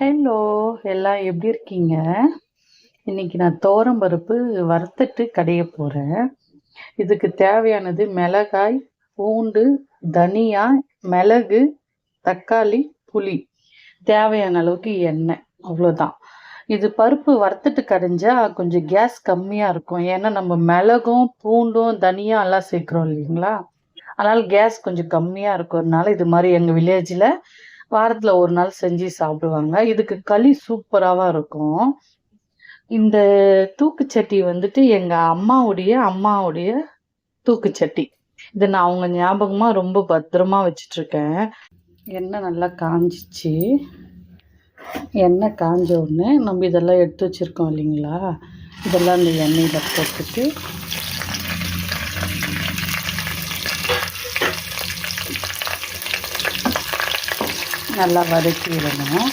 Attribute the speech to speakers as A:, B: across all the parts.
A: Hello எல்லாம் எப்படி இருக்கீங்க? இன்னைக்கு நான் பருப்பு வறுத்துட்டு கடைய போகிறேன் இதுக்கு தேவையானது மிளகாய் பூண்டு தனியா மிளகு தக்காளி புளி. தேவையான அளவுக்கு எண்ணெய். அவ்வளோதான் இது பருப்பு வறுத்துட்டு கடைஞ்சா கொஞ்சம் கேஸ் கம்மியாக இருக்கும். ஏன்னா நம்ம மிளகும் பூண்டும் தனியா எல்லாம் சேர்க்குறோம் இல்லைங்களா? அதனால் கேஸ் கொஞ்சம் கம்மியாக இருக்கிறதுனால இது மாதிரி எங்கள் வில்லேஜில் வாரத்தில் ஒரு நாள் செஞ்சு சாப்பிடுவாங்க. இதுக்கு களி சூப்பராகவும் இருக்கும். இந்த தூக்குச்சட்டி வந்துட்டு எங்கள் அம்மாவுடைய அம்மாவுடைய தூக்குச்சட்டி இதை நான் அவங்க ஞாபகமாக ரொம்ப பத்திரமா வச்சிட்ருக்கேன். எண்ணெய் நல்லா காஞ்சிச்சு. எண்ணெய் காஞ்ச உடனே நம்ம இதெல்லாம் எடுத்து வச்சுருக்கோம் இல்லைங்களா? இதெல்லாம் அந்த எண்ணெயில் போட்டுட்டு நல்லா வதக்கி விடணும்.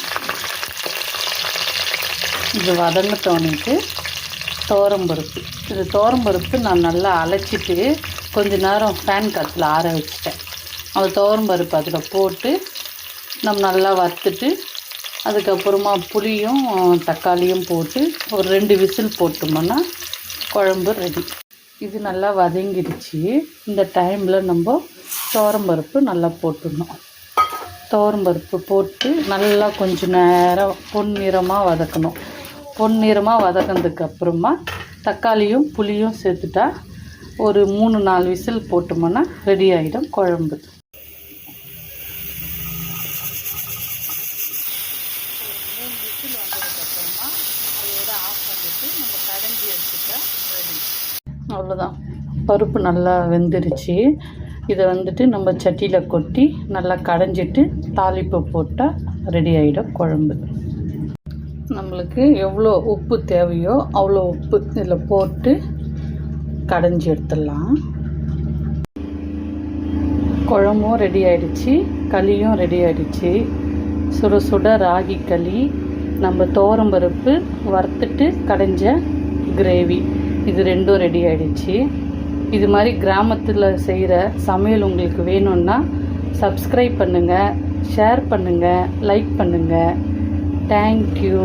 A: இது வதங்கத்தோணிட்டு தோரம்பருப்பு இது தோரம்பருப்பு நான் நல்லா அழைச்சிட்டு கொஞ்ச நேரம் ஃபேன் காற்றுல ஆற வச்சுட்டேன். அந்த தோரம்பருப்பு அதில் போட்டு நம்ம நல்லா வறுத்துட்டு அதுக்கப்புறமா புளியும் தக்காளியும் போட்டு ஒரு ரெண்டு விசில் போட்டோம்னா குழம்பு ரெடி இது நல்லா வதங்கிடுச்சு. இந்த டைமில் நம்ம தோரம்பருப்பு நல்லா போட்டுடணும். துவரம்பருப்பு போட்டு நல்லா கொஞ்சம் நேரம் பொன்னிறமாக வதக்கணும். பொன்னிறமாக வதக்கினதுக்கு அப்புறமா தக்காளியும் புளியும் சேர்த்துட்டா ஒரு மூணு நாலு விசில் போட்டோம்னா ரெடி ஆகிடும் குழம்பு. அவ்வளோதான் பருப்பு நல்லா வெந்துருச்சு. இதை வந்துட்டு நம்ம சட்டியில் கொட்டி நல்லா கடைஞ்சிட்டு தாளிப்பு போட்டால் ரெடி ஆகிடும் குழம்பு. நம்மளுக்கு எவ்வளோ உப்பு தேவையோ அவ்வளோ உப்பு இதில் போட்டு கடைஞ்சி எடுத்துடலாம். குழம்பும் ரெடி ஆகிடுச்சி களியும் ரெடி ஆகிடுச்சி சுட சுட ராகி களி நம்ம தோரம்பருப்பு வறுத்துட்டு கடைஞ்ச கிரேவி இது ரெண்டும் ரெடி ஆகிடுச்சி இது மாதிரி கிராமத்தில் செய்கிற சமையல் உங்களுக்கு வேணும்னா சப்ஸ்கிரைப் பண்ணுங்கள் ஷேர் பண்ணுங்கள் லைக் பண்ணுங்கள் தேங்க்யூ